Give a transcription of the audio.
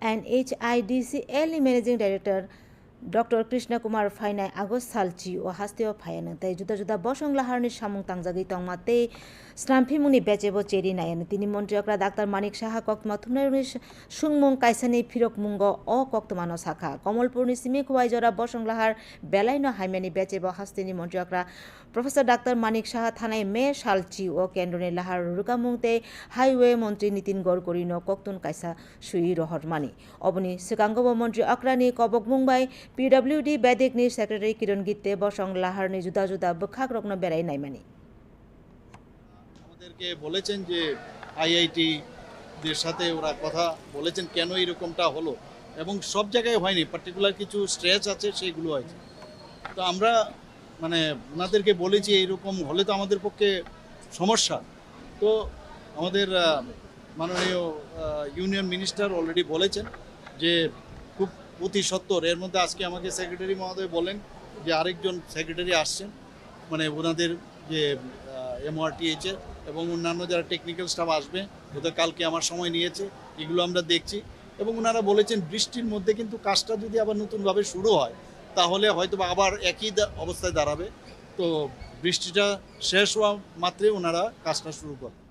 and HIDCLE Managing Director Dr. Krishna Kumar Phainai Agos Salchi o hasteo phayana tei juda juda bosong laharni samung tangjagui tongma tei snamphimungni bechebo cheri nayana tini মন্ত্রীকরা doctor Manik Saha কক্তমা থুমনাইনি সুংমুং কাইসানি ফিরক মুঙ্গ অ কক্তমানো শাখা। কমলপুরনি সিমি খুয়াইজরা বসং লাহার বেলাইনো হাইমানি বেচেব হাস্তিনি মন্ত্রীকরা প্রফেসর ডাক্তার মানিক সাহা থানায় মে সালচি ও কেন্দ্রনি লাহার রুকামুংতে হাইওয়ে মন্ত্রী নীতিন গড়করিনো কক্তুন কাইসা সুই রহরমানি অবনি সিকাঙ্গব মন্ত্রী অক্রানি কবক মুম্বাই পিডব্লিউডি বেদিকনি সেক্রেটারি কিরণ গীতে বসং লাহারনি জুদা জুদা বখাক রকম বেড়াই নাইমানি। আমাদেরকে বলেছেন যে আইআইটি দের সাথে ওরা কথা বলেছেন কেন এরকমটা হলো এবং সব জায়গায় হয়নি পার্টিকুলার কিছু স্ট্রেচ আছে সেগুলো হয়েছে তো আমরা মানে ওনাদেরকে বলেছি এইরকম হলে তো আমাদের পক্ষে সমস্যা। তো আমাদের মাননীয় ইউনিয়ন মিনিস্টার অলরেডি বলেছেন যে অতি সত্তর। এর মধ্যে আজকে আমাকে সেক্রেটারি মহোদয় বলেন যে আরেকজন সেক্রেটারি আসছেন মানে ওনাদের যে এমআরটিএইচ এর এবং অন্যান্য যারা টেকনিক্যাল স্টাফ আসবে, ওদের কালকে আমার সময় নিয়েছে, এগুলো আমরা দেখছি। এবং ওনারা বলেছেন বৃষ্টির মধ্যে কিন্তু কাজটা যদি আবার নতুনভাবে শুরু হয়, তাহলে হয়তো আবার একই অবস্থায় দাঁড়াবে। তো বৃষ্টিটা শেষ হওয়া মাত্রে ওনারা কাজটা শুরু করবে